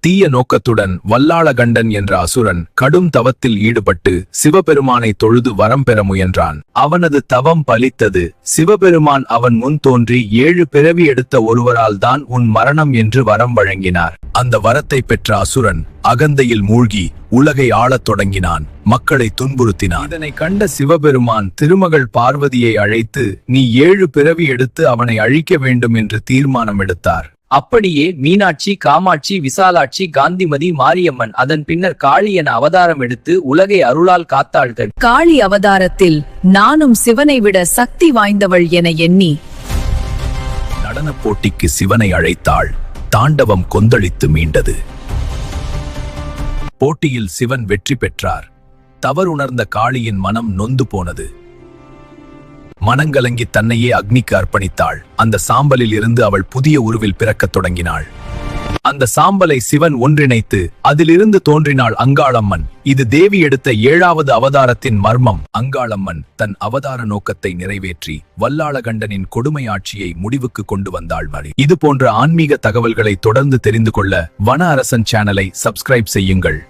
தீய நோக்கத்துடன் வல்லாளகண்டன் என்ற அசுரன் கடும் தவத்தில் ஈடுபட்டு சிவபெருமானை தொழுது வரம் பெற முயன்றான். அவனது தவம் பலித்தது. சிவபெருமான் அவன் முன் தோன்றி ஏழு பிறவி எடுத்த ஒருவரால் தான் உன் மரணம் என்று வரம் வழங்கினார். அந்த வரத்தை பெற்ற அசுரன் அகந்தையில் மூழ்கி உலகை ஆளத் தொடங்கினான். மக்களை துன்புறுத்தினான். இதனை கண்ட சிவபெருமான் திருமகள் பார்வதியை அழைத்து நீ ஏழு பிறவி எடுத்து அவனை அழிக்க வேண்டும் என்று தீர்மானம் எடுத்தார். அப்படியே மீனாட்சி காமாட்சி விசாலாட்சி காந்திமதி மாரியம்மன் அதன் பின்னர் காளி என அவதாரம் எடுத்து உலகை அருளால் காத்தாள்கள். காளி அவதாரத்தில் நானும் சிவனை விட சக்தி வாய்ந்தவள் என எண்ணி. நடனப் போட்டிக்கு சிவனை அழைத்தாள். தாண்டவம் கொந்தளித்து மீண்டது. போட்டியில் சிவன் வெற்றி பெற்றார். தவறுணர்ந்த காளியின் மனம் நொந்து போனது. மனங்கலங்கி தன்னையே அக்னிக்கு அர்ப்பணித்தாள். அந்த சாம்பலில் இருந்து அவள் புதிய உருவில் பிறக்கத் தொடங்கினாள். அந்த சாம்பலை சிவன் ஒன்றிணைத்து அதிலிருந்து தோன்றினாள் அங்காளம்மன். இது தேவி எடுத்த ஏழாவது அவதாரத்தின் மர்மம். அங்காளம்மன் தன் அவதார நோக்கத்தை நிறைவேற்றி வல்லாளகண்டனின் கொடுமை ஆட்சியை முடிவுக்கு கொண்டு வந்தாள் வரி இது போன்ற ஆன்மீக தகவல்களை தொடர்ந்து தெரிந்து கொள்ள வன அரசன் சேனலை சப்ஸ்கிரைப் செய்யுங்கள்.